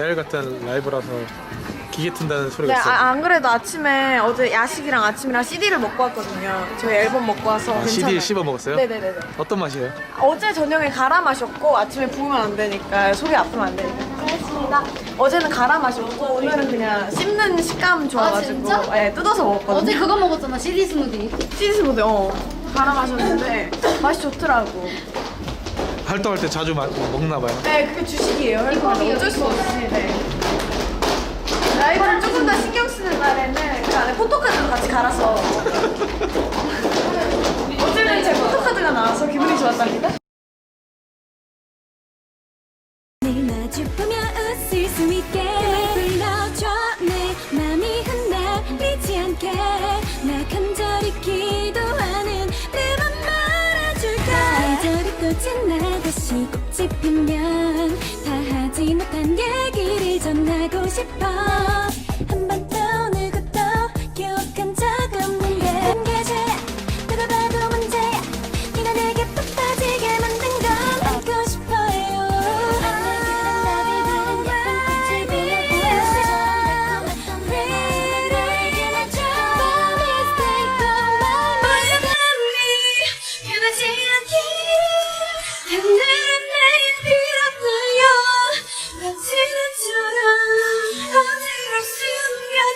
레알 같은 라이브라서 기계 튼다는 네, 소리가 있어요. 아, 안 그래도 아침에 어제 야식이랑 아침이랑 CD를 먹고 왔거든요. 저희 앨범 먹고 와서 아, 괜찮아요. CD 씹어 먹었어요? 네네네. 어떤 맛이에요? 어제 저녁에 갈아 마셨고 아침에 부으면 안 되니까 속이 아프면 안 되니까 그렇습니다. 어제는 갈아 마셨고 오늘은 그냥 씹는 식감 좋아가지고 아, 진짜? 네, 뜯어서 먹었거든요. 어제 그거 먹었잖아 CD 스무디 치즈 스무디 어 갈아 마셨는데 맛이 좋더라고. 활동할 때 자주 마- 먹나 봐요. 네, 그게 주식이에요. 이거 어쩔 수 없이. 네. 라이브를 조금 더 신경 쓰는 날에는 그 안에 포토카드도 같이 갈아서. 어제는 제 포토카드가 나와서 기분이 좋았답니다. 마주 계절이 또 지나 다시 꽃이 피면 다 하지 못한 얘기를 전하고 싶어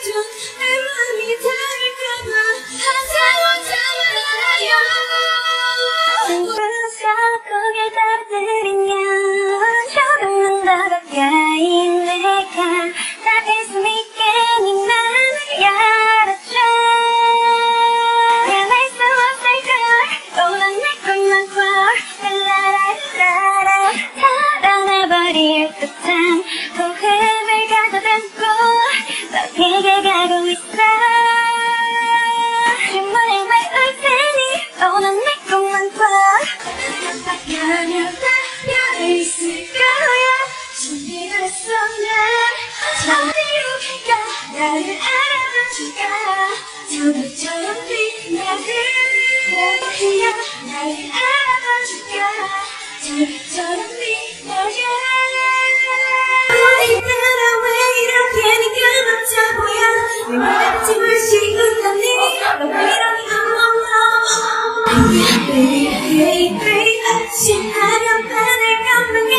숨겨 가고 있어 주말에 말올 테니 또난 내 꿈만 있을 거야. 준비됐어 난 어디로 갈까? 나를 빛나는 그냥 나를 알아봐 줄까? 저들처럼 Baby, baby, 신나면 하늘 감동해